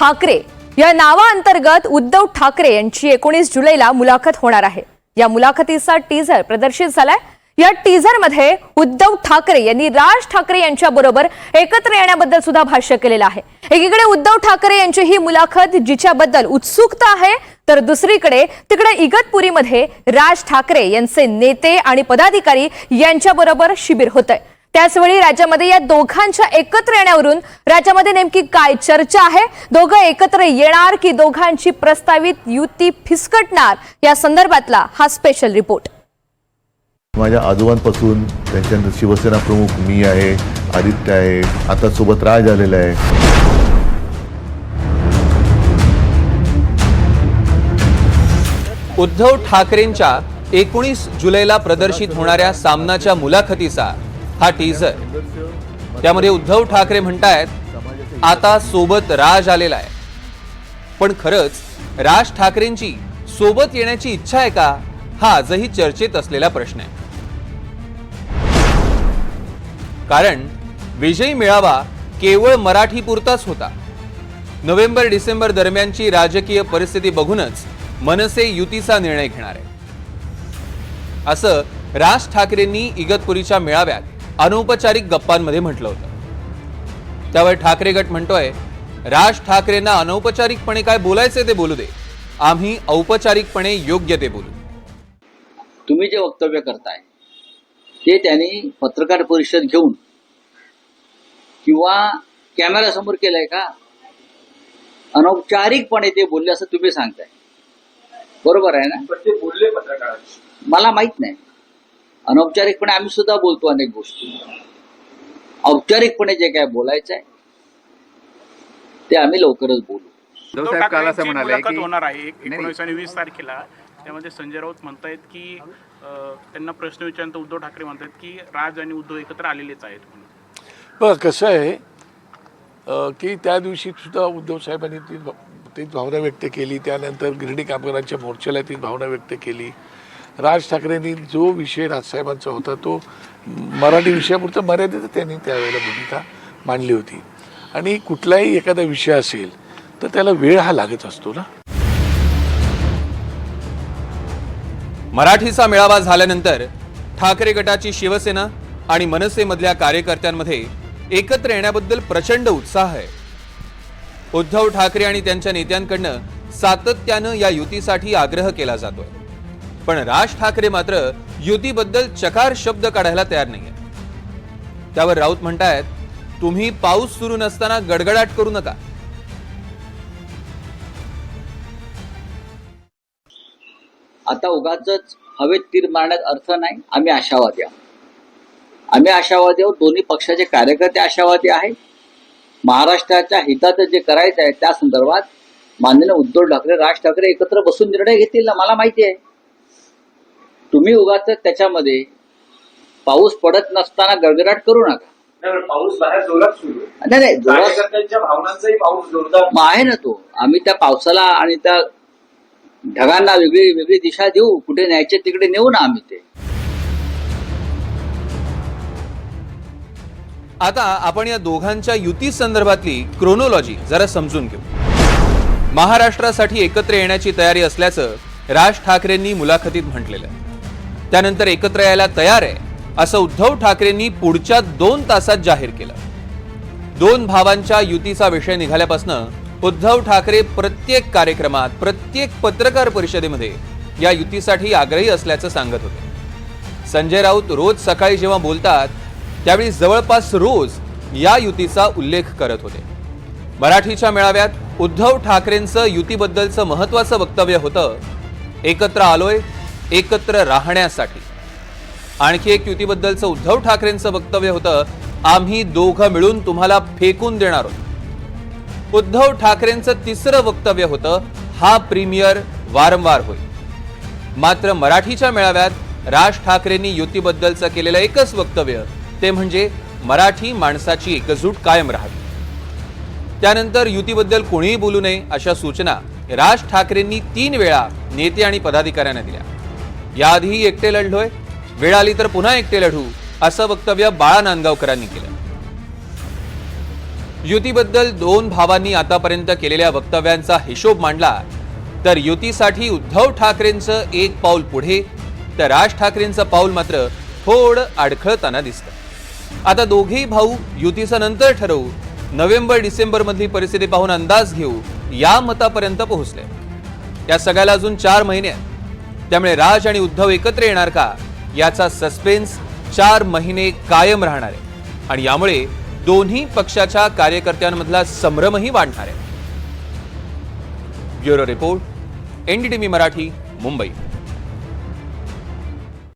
ठाकरे या नावाअंतर्गत उद्धव ठाकरे यांची एकोणीस जुलैला मुलाखत होणार आहे. या मुलाखतीचा टीझर प्रदर्शित झालाय. या टीझरमध्ये उद्धव ठाकरे यांनी राज ठाकरे यांच्या बरोबर एकत्र येण्याबद्दल सुद्धा भाष्य केलेलं आहे. एकीकडे उद्धव ठाकरे यांची ही मुलाखत जिच्याबद्दल उत्सुकता आहे तर दुसरीकडे तिकडे इगतपुरीमध्ये राज ठाकरे यांचे नेते आणि पदाधिकारी यांच्याबरोबर शिबिर होत आहे त्याचवेळी राज्यामध्ये या दोघांच्या एकत्र येण्यावरून राज्यामध्ये नेमकी काय चर्चा आहे? दोघं एकत्र येणार की दोघांची प्रस्तावित युती फिसकटणार? या संदर्भातला हा स्पेशल रिपोर्ट माझ्या आजोबांपासून त्यांच्यानंतर शिवसेना प्रमुख मी आहे आदित्य आहे आता सोबत राज आलेला आहे. उद्धव ठाकरेंच्या एकोणीस जुलैला प्रदर्शित होणाऱ्या सामनाच्या मुलाखतीचा हा टीझर त्यामध्ये उद्धव ठाकरे म्हणतायत आता सोबत राज आलेला आहे. पण खरंच राज ठाकरेंची सोबत येण्याची इच्छा आहे का? हा आजही चर्चेत असलेला प्रश्न आहे. कारण विजयी मेळावा केवळ मराठी पुरताच होता. नोव्हेंबर डिसेंबर दरम्यानची राजकीय परिस्थिती बघूनच मनसे युतीचा निर्णय घेणार आहे असं राज ठाकरेंनी इगतपुरीच्या मेळाव्यात अनौपचारिक गप्पांमध्ये म्हटलं होतं. त्यावर ठाकरे गट म्हणतोय राज ठाकरेंना अनौपचारिकपणे काय बोलायचे ते बोलू दे. आम्ही औपचारिकपणे योग्य ते बोलू. तुम्ही जे वक्तव्य करताय ते त्यांनी पत्रकार परिषद घेऊन किंवा कॅमेऱ्यासमोर केलंय का? अनौपचारिकपणे ते बोलले असं तुम्ही सांगताय. बरोबर आहे ना? पण ते बोलले पत्रकारांशी मला माहीत नाही. अनौपचारिकपणे आम्ही सुद्धा बोलतो अनेक गोष्टी. औपचारिकपणे जे काय बोलायचं आहे ते आम्ही लवकरच बोलू. उद्धव उद्धव साहेब काल असं ठाकरेंची म्हणाले मुलाखत की होणार आहे एकोणीस आणि वीस तारखेला. त्यामध्ये संजय राऊत म्हणतायत की त्यांना प्रश्न विचारल्यानंतर उद्धव ठाकरे म्हणतात की राज आणि उद्धव एकत्र आलेलेच आहेत म्हणून. बघ कसं आहे की त्या दिवशी सुद्धा उद्धव साहेबांनी ती ती भावना व्यक्त केली. त्यानंतर गिरणी कामगारांच्या मोर्चाला ती भावना व्यक्त केली. राज ठाकरेंनी जो विषय राजसाहेबांचा होता तो मराठी विषयापुरता मर्यादित त्यांनी त्यावेळेला भूमिका मांडली होती. आणि कुठलाही एखादा विषय असेल तर त्याला वेळ हा लागत असतो ना. मराठीचा मेळावा झाल्यानंतर ठाकरे गटाची शिवसेना आणि मनसेमधल्या कार्यकर्त्यांमध्ये एकत्र येण्याबद्दल प्रचंड उत्साह आहे. उद्धव ठाकरे आणि त्यांच्या नेत्यांकडनं सातत्यानं या युतीसाठी आग्रह केला जातोय. पण राज ठाकरे मात्र युतीबद्दल चकार शब्द काढायला तयार नाहीये. त्यावर राऊत म्हणतायत तुम्ही पाऊस सुरू नसताना गडगडाट करू नका. आता उगाच हवेत तीर मारण्यात अर्थ नाही आम्ही आशावादी आहोत. आम्ही आशावादी आहोत दोन्ही पक्षाचे कार्यकर्ते आशावादी आहेत. महाराष्ट्राच्या हिताचं जे करायचं आहे त्या संदर्भात माननीय उद्धव ठाकरे राज ठाकरे एकत्र बसून निर्णय घेतील ना मला माहिती आहे. तुम्ही उगाच त्याच्यामध्ये पाऊस पडत नसताना गडगडाट करू नका. पाऊस बाहेर जोरात सुरू. नाही भावनांचाही पाऊस जोरदार आहे. ना तो. आम्ही त्या पावसाला आणि त्या ढगांना वेगळी वेगळी दिशा देऊ. कुठे न्यायचे तिकडे नेऊ ना आम्ही ते. आता आपण या दोघांच्या युती संदर्भातली क्रोनोलॉजी जरा समजून घेऊ. महाराष्ट्रासाठी एकत्र येण्याची तयारी असल्याचं राज ठाकरेंनी मुलाखतीत म्हटलेलं आहे. त्यानंतर एकत्र यायला तयार आहे असं उद्धव ठाकरेंनी पुढच्या दोन तासात जाहीर केलं. दोन भावांच्या युतीचा विषय निघाल्यापासून उद्धव ठाकरे प्रत्येक कार्यक्रमात प्रत्येक पत्रकार परिषदेमध्ये या युतीसाठी आग्रही असल्याचं सांगत होते. संजय राऊत रोज सकाळी जेव्हा बोलतात त्यावेळी जवळपास रोज या युतीचा उल्लेख करत होते. मराठीच्या मेळाव्यात उद्धव ठाकरेंचं युतीबद्दलचं महत्वाचं वक्तव्य होतं एकत्र आलोय एकत्र राहण्यासाठी. आणखी एक युतीबद्दलचं उद्धव ठाकरेंचं वक्तव्य होतं आम्ही दोघं मिळून तुम्हाला फेकून देणार आहोत. उद्धव ठाकरेंचं तिसरं वक्तव्य होतं हा प्रीमियर वारंवार होईल. मात्र मराठीच्या मेळाव्यात राज ठाकरेंनी युतीबद्दलचं केलेलं एकच वक्तव्य ते म्हणजे मराठी माणसाची एकजूट कायम राहावी. त्यानंतर युतीबद्दल कोणीही बोलू नये अशा सूचना राज ठाकरेंनी तीन वेळा नेते आणि पदाधिकाऱ्यांना दिल्या. याआधीही एकटे लढलोय. वेळ आली तर पुन्हा एकटे लढू असं वक्तव्य बाळा नांदगावकरांनी केलं. युतीबद्दल दोन भावांनी आतापर्यंत केलेल्या वक्तव्यांचा हिशोब मांडला तर युतीसाठी उद्धव ठाकरेंचं एक पाऊल पुढे तर राज ठाकरेंचं पाऊल मात्र थोडं अडखळताना दिसतं. आता दोघेही भाऊ युतीचं नंतर ठरवू नोव्हेंबर डिसेंबर मधली परिस्थिती पाहून अंदाज घेऊ या मतापर्यंत पोहोचले. या सगळ्याला अजून चार महिने आहेत. त्यामुळे राज आणि उद्धव एकत्र येणार का? याचा सस्पेन्स चार महिने कायम राहणार आहे. आणि यामुळे दोन्ही पक्षाच्या कार्यकर्त्यांमधला संभ्रमही वाढणार आहे. Bureau report NDTV Marathi Mumbai.